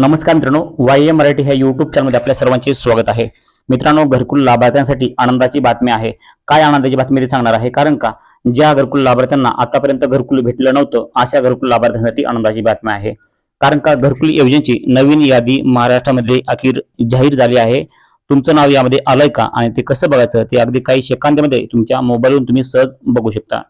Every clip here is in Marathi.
नमस्कार मित्रांनो वाय ए मराठी ह्या युट्यूब चॅनलमध्ये आपल्या सर्वांचे स्वागत आहे. मित्रांनो घरकुल लाभार्थ्यांसाठी आनंदाची बातमी आहे. काय आनंदाची बातमी ते सांगणार आहे? कारण का ज्या घरकुल लाभार्थ्यांना आतापर्यंत घरकुल भेटलं नव्हतं अशा घरकुल लाभार्थ्यांसाठी आनंदाची बातमी आहे. कारण का घरकुल योजनेची नवीन यादी महाराष्ट्रामध्ये अखेर जाहीर झाली आहे. तुमचं नाव यामध्ये आलंय का आणि ते कसं बघायचं ते अगदी काही सेकंदामध्ये तुमच्या मोबाईलवरून तुम्ही सहज बघू शकता.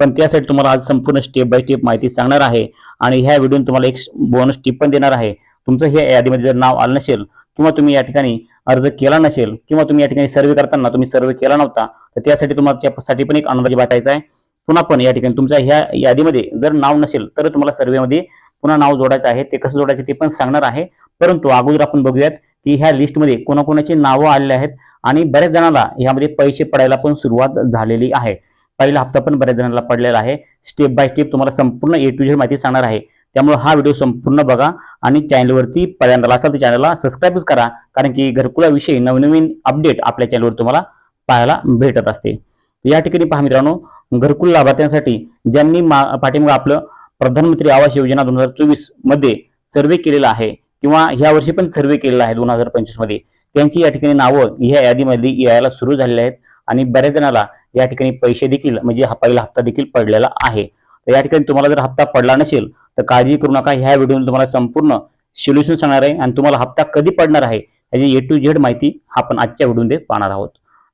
पण त्यासाठी तुम्हाला आज संपूर्ण स्टेप बाय स्टेप माहिती सांगणार आहे. आणि ह्या व्हिडिओ तुम्हाला एक बोनस टिप पण देणार आहे. तुमचं हे यादीमध्ये जर नाव आलं नसेल किंवा तुम्ही या ठिकाणी अर्ज केला नसेल किंवा तुम्ही या ठिकाणी सर्वे करताना तुम्ही सर्वे केला नव्हता तर त्यासाठी तुम्हाला साठी पण एक अंदाज बाटायचा आहे. पुन्हा पण या ठिकाणी तुमच्या ह्या यादीमध्ये जर नाव नसेल तर तुम्हाला सर्वेमध्ये पुन्हा नाव जोडायचं आहे ते कसं जोडायचं ते पण सांगणार आहे. परंतु अगोदर आपण बघूयात की ह्या लिस्टमध्ये कोणाकोणाची नावं आलेली आहेत आणि बऱ्याच जणांना ह्यामध्ये पैसे पडायला पण सुरुवात झालेली आहे. पहिला हप्ता पण बऱ्याच जणांना पडलेला आहे. स्टेप बाय स्टेप तुम्हाला संपूर्ण ए टू झेड माहिती सांगणार आहे. त्यामुळे हा व्हिडिओ संपूर्ण बघा आणि चॅनलवरती पहिल्यांदा असाल तर चॅनलला सबस्क्राईबच करा कारण की घरकुलाविषयी नवनवीन अपडेट आपल्या चॅनलवर तुम्हाला पाहायला भेटत असते. या ठिकाणी पहा मित्रांनो घरकुल लाभार्थ्यांसाठी ज्यांनी मा- आपलं प्रधानमंत्री आवास योजना दोन हजार चोवीसमध्ये सर्वे केलेला आहे किंवा ह्या वर्षी पण सर्वे केलेला आहे दोन हजार पंचवीसमध्ये त्यांची या ठिकाणी नावं ह्या यादीमध्ये यायला सुरू झालेली आहेत आणि बऱ्याच जणाला या ठिकाणी पैसे देखील म्हणजे हा पहिला हप्ता देखील पडलेला आहे. तर या ठिकाणी तुम्हाला जर हप्ता पडला नसेल तर काळजी करू नका. ह्या व्हिडिओ तुम्हाला संपूर्ण सोल्युशन सांगणार आहे आणि तुम्हाला हप्ता कधी पडणार आहे याची ए टू झेड माहिती आपण आजच्या व्हिडिओमध्ये पाहणार आहोत.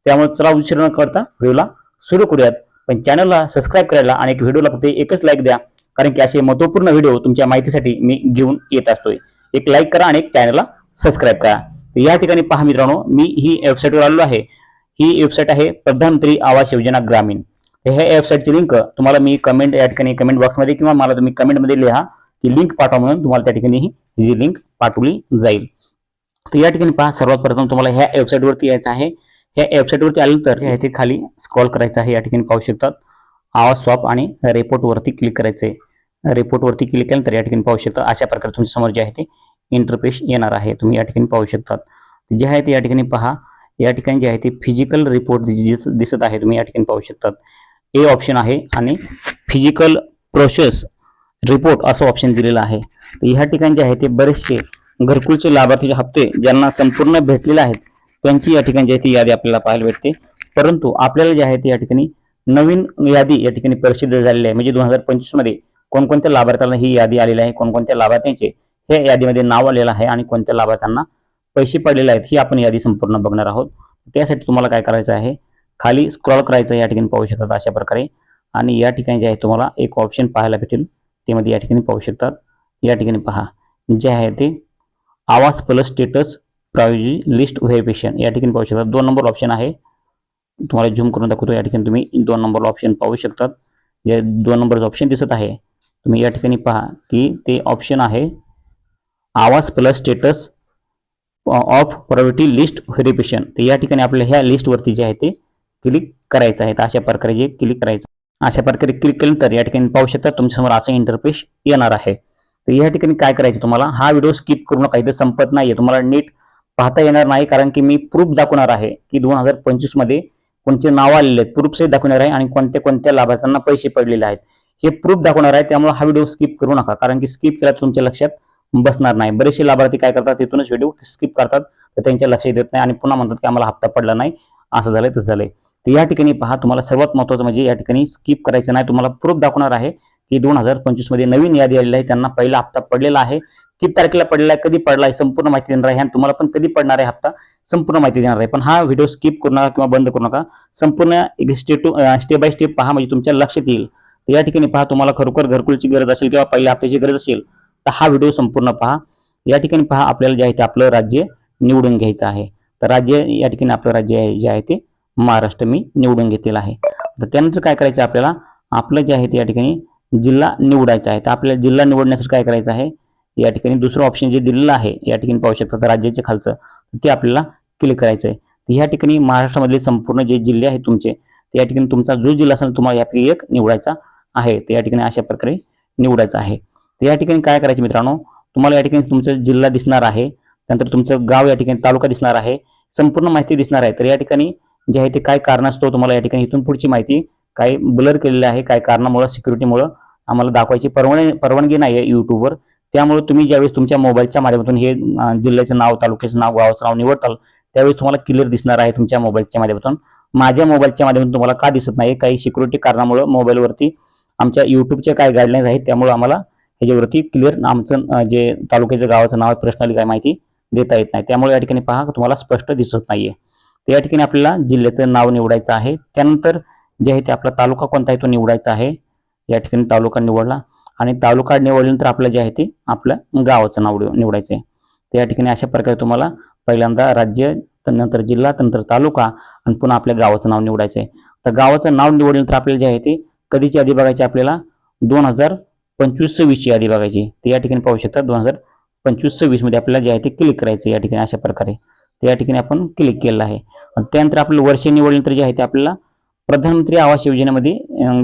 त्यामुळे चला उशीर न करता व्हिडिओला सुरू करूयात. पण चॅनलला सबस्क्राईब करायला आणि व्हिडिओला फक्त एकच लाईक द्या. कारण की असे महत्त्वपूर्ण व्हिडिओ तुमच्या माहितीसाठी मी घेऊन येत असतोय. एक लाईक करा आणि एक चॅनलला सबस्क्राईब करा. या ठिकाणी पहा मित्रांनो मी ही वेबसाईटवर आलेलो आहे. ही वेबसाईट आहे प्रधानमंत्री आवास योजना ग्रामीण. तर ह्या वेबसाईटची लिंक तुम्हाला मी कमेंट या ठिकाणी कमेंट बॉक्समध्ये किंवा मला तुम्ही कमेंटमध्ये लिहा की लिंक पाठवा म्हणून तुम्हाला त्या ठिकाणी ही जी लिंक पाठवली जाईल. तर या ठिकाणी पहा सर्वात प्रथम तुम्हाला ह्या वेबसाईटवरती यायचं आहे. ह्या वेबसाईटवरती आल्यानंतर हे इथे खाली स्क्रॉल करायचं आहे या ठिकाणी पाहू शकतात. आवाज स्वॉप आणि रिपोर्टवरती क्लिक करायचं आहे रिपोर्टवरती क्लिक केल्यानंतर या ठिकाणी पाहू शकता अशा प्रकारे तुमच्यासमोर जे आहे ते इंटरपेश येणार आहे. तुम्ही या ठिकाणी पाहू शकतात. जे आहे ते या ठिकाणी पहा. या ठिकाणी जे आहे ते फिजिकल रिपोर्ट दिसत आहे. तुम्ही या ठिकाणी पाहू शकतात. ए ऑप्शन आहे आणि फिजिकल प्रोसेस रिपोर्ट असं ऑप्शन दिलेलं आहे. तर ह्या ठिकाणी जे आहे ते बरेचसे घरकुलचे लाभार्थीचे हप्ते ज्यांना संपूर्ण भेटलेले आहेत त्यांची या ठिकाणी जी आहे ती यादी आपल्याला पाहायला भेटते. परंतु आपल्याला जे आहे ते या ठिकाणी नवीन यादी या ठिकाणी प्रसिद्ध झालेली आहे. म्हणजे दोन हजार पंचवीसमध्ये कोणकोणत्या लाभार्थ्यांना ही यादी आलेली आहे कोणकोणत्या लाभार्थ्यांचे हे यादीमध्ये नाव आलेलं आहे आणि कोणत्या लाभार्थ्यांना पैसे पडलेले आहेत ही आपण यादी संपूर्ण बघणार आहोत. त्यासाठी तुम्हाला काय करायचं आहे खाली स्क्रॉल करायचं या ठिकाणी पाहू शकतात अशा प्रकारे. आणि या ठिकाणी जे आहे तुम्हाला एक ऑप्शन पाहायला भेटेल. ते मध्ये या ठिकाणी पाहू शकतात. या ठिकाणी पहा. जे आहे ते आवाज प्लस स्टेटस प्रायोजी लिस्ट व्हेरिफिकेशन या ठिकाणी पाहू शकतात. दोन नंबर ऑप्शन आहे. तुम्हाला झूम करून दाखवतो. या ठिकाणी तुम्ही दोन नंबर ऑप्शन पाहू शकतात. जे दोन नंबर ऑप्शन दिसत आहे तुम्ही या ठिकाणी पहा की ते ऑप्शन आहे आवाज plus status of priority list verification तर या ठिकाणी आपल्या ह्या लिस्टवरती जे आहे ते क्लिक करायचं आहे. तर अशा प्रकारे जे क्लिक करायचं. अशा प्रकारे क्लिक केल्यानंतर या ठिकाणी पाहू शकता तुमच्यासमोर असं इंटरफेस येणार आहे. तर या ठिकाणी काय करायचं तुम्हाला? हा व्हिडिओ स्किप करू नका. इथे संपत नाहीये. तुम्हाला नीट पाहता येणार नाही कारण की मी प्रूफ दाखवणार आहे की दोन हजार पंचवीसमध्ये कोणते नाव आलेले आहेत. प्रूफ सहित दाखवणार आहे आणि कोणत्या कोणत्या लाभार्थ्यांना पैसे पडलेले आहेत. हे प्रूफ दाखवणार आहे. त्यामुळे हा व्हिडिओ स्किप करू नका. कारण की स्किप केला तुमच्या लक्षात बसणार नाही. बरेचसे लाभार्थी काय करतात? तिथूनच व्हिडिओ स्किप करतात. तर त्यांच्या लक्षात येत नाही आणि पुन्हा म्हणतात की आम्हाला हप्ता पडला नाही. असं झालंय तसं झालंय. तर या ठिकाणी पहा तुम्हाला सर्वात महत्वाचं म्हणजे या ठिकाणी स्किप करायचं नाही. तुम्हाला प्रूफ दाखवणार आहे की दोन हजार पंचवीसमध्ये नवीन यादी आलेली आहे. त्यांना पहिला हप्ता पडलेला आहे. किती तारखेला पडलेला आहे कधी पडला आहे संपूर्ण माहिती देणार आहे. आणि तुम्हाला पण कधी पडणार आहे हप्ता संपूर्ण माहिती देणार आहे. पण हा व्हिडिओ स्किप करू नका किंवा बंद करू नका. संपूर्ण स्टेप स्टेप बाय स्टेप पहा म्हणजे तुमच्या लक्षात येईल. तर या ठिकाणी पहा तुम्हाला खरोखर घरकुलची गरज असेल किंवा पहिल्या हप्त्याची गरज असेल तर हा व्हिडिओ संपूर्ण पहा. या ठिकाणी पहा आपल्याला जे आहे ते आपलं राज्य निवडून घ्यायचं आहे. तर राज्य या ठिकाणी आपलं राज्य आहे जे आहे ते महाराष्ट्र मी निवडून घेतलेला आहे. तर त्यानंतर काय करायचं आहे आपल्याला? आपलं जे आहे ते या ठिकाणी जिल्हा निवडायचा आहे. तर आपल्याला जिल्हा निवडण्यासाठी काय करायचं आहे? या ठिकाणी दुसरं ऑप्शन जे दिलेलं आहे या ठिकाणी पाहू शकता तर राज्याच्या खालचं ते आपल्याला क्लिक करायचं आहे. तर ह्या ठिकाणी महाराष्ट्रामधले संपूर्ण जे जिल्हे आहेत तुमचे ते या ठिकाणी तुमचा जो जिल्हा असेल तुम्हाला यापैकी एक निवडायचा आहे. तर या ठिकाणी अशा प्रकारे निवडायचं आहे. तर या ठिकाणी काय करायचं मित्रांनो? तुम्हाला या ठिकाणी तुमचा जिल्हा दिसणार आहे. त्यानंतर तुमचं गाव या ठिकाणी तालुका दिसणार आहे. संपूर्ण माहिती दिसणार आहे. तर या ठिकाणी जे आहे ते काय कारण असतो तुम्हाला या ठिकाणी? इथून पुढची माहिती काही ब्लर केलेली आहे काय कारणामुळं सिक्युरिटीमुळं आम्हाला दाखवायची परवानगी परवानगी नाही आहे युट्यूबवर त्यामुळे तुम्ही ज्यावेळेस तुमच्या मोबाईलच्या माध्यमातून हे जिल्ह्याचं नाव तालुक्याचं नाव गावाचं नाव निवडताल त्यावेळेस तुम्हाला क्लिअर दिसणार आहे तुमच्या मोबाईलच्या माध्यमातून. माझ्या मोबाईलच्या माध्यमातून तुम्हाला का दिसत नाही काही सिक्युरिटी कारणामुळे मोबाईलवरती आमच्या युट्यूबचे काय गाईडलाईन्स आहेत त्यामुळे आम्हाला ह्याच्यावरती क्लिअर आमचं जे तालुक्याचं गावाचं नाव पर्सनली काय माहिती देता येत नाही. त्यामुळे या ठिकाणी पहा तुम्हाला स्पष्ट दिसत नाहीये. तर या ठिकाणी आपल्याला जिल्ह्याचं नाव निवडायचं आहे. त्यानंतर जे आहे ते आपला तालुका कोणता आहे तो निवडायचा आहे. या ठिकाणी तालुका निवडला आणि तालुका निवडल्यानंतर आपलं जे आहे ते आपलं गावाचं नाव निव- निवडायचं आहे. तर या ठिकाणी अशा प्रकारे तुम्हाला पहिल्यांदा राज्य त्यानंतर जिल्हा त्यानंतर तालुका आणि पुन्हा आपल्या गावाचं नाव निवडायचं आहे. तर गावाचं नाव निवडल्यानंतर आपल्याला जे आहे ते कधीची यादी बघायची आपल्याला? दोन हजार पंचवीस सव्वीसची यादी बघायची तर या ठिकाणी पाहू शकता दोन हजार पंचवीस सव्वीसमध्ये आपल्याला जे आहे ते क्लिक करायचं या ठिकाणी अशा प्रकारे. या ठिकाणी आपण क्लिक केलेलं आहे. आणि त्यानंतर आपलं वर्ष निवडल्यानंतर जे आहे ते आपल्याला प्रधानमंत्री आवास योजनेमध्ये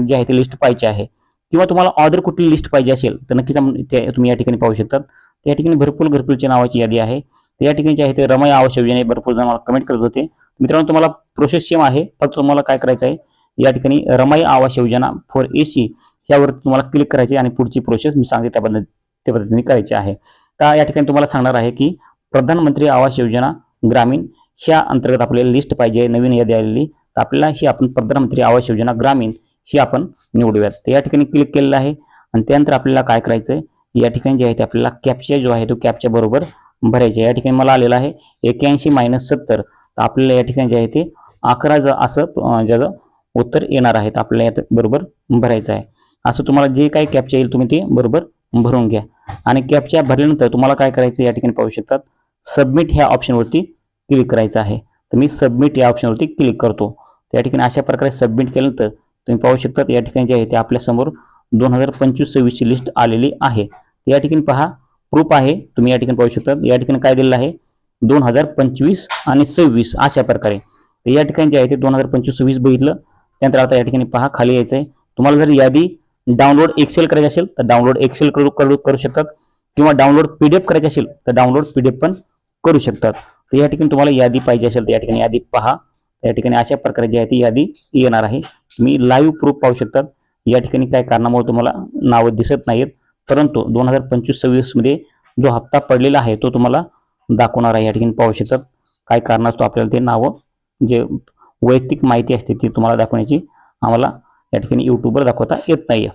जे आहे ते लिस्ट पाहिजे आहे. किंवा तुम्हाला ऑर्डर कुठली लिस्ट पाहिजे असेल तर नक्कीच आम्ही ते तुम्ही या ठिकाणी पाहू शकतात. त्या या ठिकाणी भरपूर घरकुलच्या नावाची यादी आहे. तर या ठिकाणी जे आहे ते रमाई आवास योजने भरपूर जण मला कमेंट करत होते. मित्रांनो तुम्हाला प्रोसेस सेम आहे फक्त तुम्हाला काय करायचं आहे या ठिकाणी Ramai Awas Yojana for a C यावर तुम्हाला क्लिक करायचे आणि पुढची प्रोसेस मी सांगते त्या पद्धती त्या पद्धतीने करायची आहे. तर या ठिकाणी तुम्हाला सांगणार आहे की प्रधानमंत्री आवास योजना ग्रामीण ह्या अंतर्गत आपल्याला लिस्ट पाहिजे नवीन यादी आलेली. तर आपल्याला ही आपण प्रधानमंत्री आवास योजना ग्रामीण ही आपण निवडूयात. तर या ठिकाणी क्लिक केलेलं आहे. आणि त्यानंतर आपल्याला काय करायचं आहे या ठिकाणी जे आहे ते आपल्याला कॅपचा जो आहे तो कॅपच्या बरोबर भरायचे आहे. या ठिकाणी मला आलेला आहे एक्याऐंशी मायनस सत्तर. तर आपल्याला या ठिकाणी जे आहे ते अकरा ज असं ज्याचं उत्तर येणार आहे. तर आपल्याला यात बरोबर भरायचं आहे. असं तुम्हाला जे काही कॅपच्या येईल तुम्ही ते बरोबर भरून घ्या. आणि कॅपच्या भरल्यानंतर तुम्हाला काय करायचं या ठिकाणी पाहू शकतात. सबमिट ह्या ऑप्शनवरती क्लिक करायचं आहे. तर मी सबमिट या ऑप्शनवरती क्लिक करतो. त्या या ठिकाणी अशा प्रकारे सबमिट केल्यानंतर तुम्ही पाहू शकतात या ठिकाणी जे आहे ते आपल्यासमोर दोन हजार पंचवीस सव्वीसची लिस्ट आलेली आहे. या ठिकाणी पहा प्रूफ आहे. तुम्ही या ठिकाणी पाहू शकता. या ठिकाणी काय दिलेलं आहे? दोन हजार पंचवीस आणि सव्वीस अशा प्रकारे. तर या ठिकाणी जे आहे ते दोन हजार पंचवीस सव्वीस बघितलं. त्यानंतर आता या ठिकाणी पहा खाली यायचं आहे. तुम्हाला जर यादी डाउनलोड एक्सेल करायची असेल तर डाउनलोड एक्सेल करू करू करू शकतात. किंवा डाउनलोड पीडीएफ करायची असेल तर डाउनलोड पीडीएफ पण करू शकतात. तर या ठिकाणी तुम्हाला यादी पाहिजे असेल तर या ठिकाणी यादी पहा. या ठिकाणी अशा प्रकारे जी आहे ती यादी येणार आहे. तुम्ही लाईव्ह प्रूफ पाहू शकतात. या ठिकाणी काय कारणामुळे तुम्हाला नावं दिसत नाहीत परंतु दोन हजार पंचवीस सव्वीसमध्ये जो हप्ता पडलेला आहे तो तुम्हाला दाखवणार आहे. या ठिकाणी पाहू शकतात. काय कारणास्तव आपल्याला ते नावं. जे वैयक्तिक माहिती असते ती तुम्हाला दाखवण्याची आम्हाला या ठिकाणी युट्यूबवर दाखवता येत नाही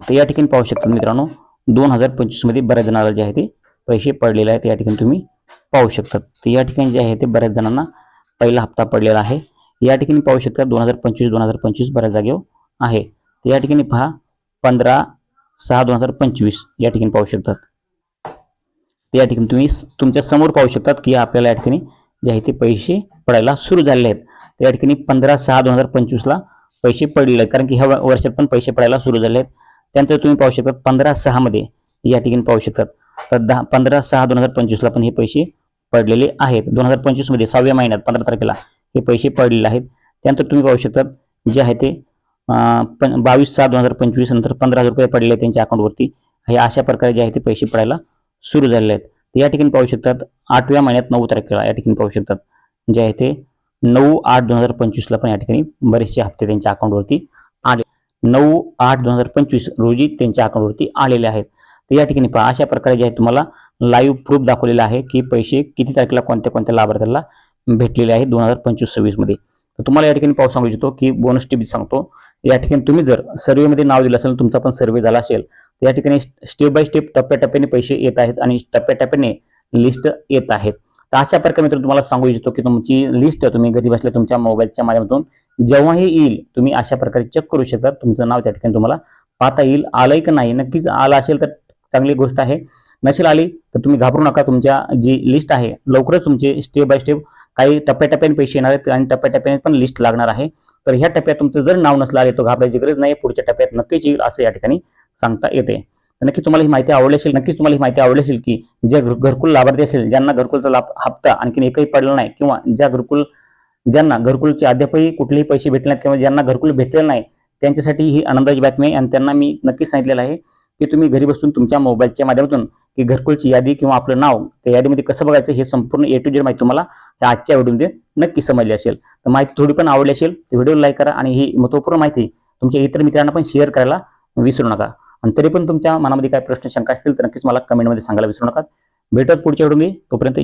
तर या ठिकाणी पाहू शकतात मित्रांनो दोन हजार पंचवीसमध्ये बऱ्याच जणाला जे आहे ते पैसे पडलेले आहेत. या ठिकाणी तुम्ही पाहू शकतात. तर या ठिकाणी जे आहे ते बऱ्याच जणांना पहिला हप्ता पडलेला आहे. या ठिकाणी पाहू शकता दोन हजार पंचवीस दोन हजार पंचवीस बऱ्याच जागेवर आहे. तर या ठिकाणी पहा पंधरा सहा दोन हजार पंचवीस या ठिकाणी पाहू शकतात. तर या ठिकाणी तुम्ही तुमच्यासमोर पाहू शकतात की आपल्याला या ठिकाणी जे आहे ते पैसे पडायला सुरू झालेले आहेत. तर या ठिकाणी पंधरा सहा दोन हजार पंचवीसला पैसे पडलेले आहेत. कारण की ह्या वर्षात पण पैसे पडायला सुरू झाले आहेत. त्यानंतर तुम्ही पाहू शकता पंधरा सहामध्ये या ठिकाणी पाहू शकतात. तर दहा पंधरा सहा दोन हजार पंचवीसला पण हे पैसे पडलेले आहेत. दोन हजार पंचवीसमध्ये सहाव्या महिन्यात पंधरा तारखेला हे पैसे पडलेले आहेत. त्यानंतर तुम्ही पाहू शकतात जे आहे ते अं, बावीस सहा दोन हजार पंचवीस नंतर पंधरा हजार रुपये पडले त्यांच्या अकाउंटवरती. हे अशा प्रकारे जे आहे ते पैसे पडायला सुरू झालेले आहेत. तर या ठिकाणी पाहू शकतात आठव्या महिन्यात नऊ तारखेला या ठिकाणी पाहू शकतात. जे आहे ते नऊ आठ दोन हजार पंचवीसला पण या ठिकाणी बरेचसे हप्ते त्यांच्या अकाउंटवरती आले. नऊ आठ दोन हजार पंचवीस रोजी त्यांच्या अकाउंटवरती आलेले आहेत. तर या ठिकाणी पहा अशा प्रकारे जे आहे तुम्हाला लाईव्ह प्रूफ दाखवलेला आहे की पैसे किती तारखेला कोणत्या कोणत्या लाभार्थ्याला भेटलेले आहे दोन हजार पंचवीस सव्वीसमध्ये तर तुम्हाला या ठिकाणी पाहू सांगू इच्छितो की बोनस टिप सांगतो. या ठिकाणी तुम्ही जर सर्वेमध्ये नाव दिलं असेल तुमचा पण सर्वे झाला असेल तर या ठिकाणी स्टेप बाय स्टेप टप्प्याटप्प्याने पैसे येत आहेत आणि टप्प्याटप्प्याने लिस्ट येत आहेत. तर अशा प्रकारे मित्र तुम्हाला सांगू इच्छितो की तुमची लिस्ट तुम्ही घरी बसल्या तुमच्या मोबाईलच्या माध्यमातून जेव्हाही येईल तुम्ही अशा प्रकारे चेक करू शकता. तुमचं नाव त्या ठिकाणी तुम्हाला पाहता येईल. आलंय की नाही? नक्कीच आलं असेल तर चांगली गोष्ट आहे. नसेल आली तर तुम्ही घाबरू नका. तुमच्या जी लिस्ट आहे लवकरच तुमचे स्टेप बाय स्टेप काही टप्प्याटप्प्याने पैसे येणार आहेत आणि टप्प्याटप्प्याने पण लिस्ट लागणार आहे. तर ह्या टप्प्यात तुमचं जर नाव नसलं आले तर घाबरायची गरज नाही. पुढच्या टप्प्यात नक्कीच येईल असं या ठिकाणी सांगता येते. नक्की तुम्हाला ही माहिती आवडली असेल नक्कीच तुम्हाला ही माहिती आवडली असेल की ज्या घरकुल लाभार्थी असेल ज्यांना घरकुलचा लाभ हप्ता आणखी एकही पडला नाही किंवा ज्या घरकुल ज्यांना घरकुलचे अद्यापही कुठलेही पैसे भेटले नाहीत किंवा ज्यांना घरकुल भेटलेलं नाही त्यांच्यासाठी ही आनंदाची बातमी आहे आणि त्यांना मी नक्कीच सांगितलेलं आहे. की तुम्ही घरी बसून तुमच्या मोबाईलच्या माध्यमातून की घरकुलची यादी किंवा आपलं नाव त्या यादीमध्ये कसं बघायचं हे संपूर्ण ए टू जेड माहिती तुम्हाला आजच्या व्हिडिओमध्ये नक्की समजली असेल. तर माहिती थोडी पण आवडली असेल तर व्हिडिओ लाईक करा आणि ही महत्त्वपूर्ण माहिती तुमच्या इतर मित्रांना पण शेअर करायला विसरू नका. आणि तरी पण तुमच्या मनामध्ये काय प्रश्न शंका असतील तर नक्कीच मला कमेंटमध्ये सांगायला विसरू नका. भेटत पुढच्या व्हिडिओ तोपर्यंत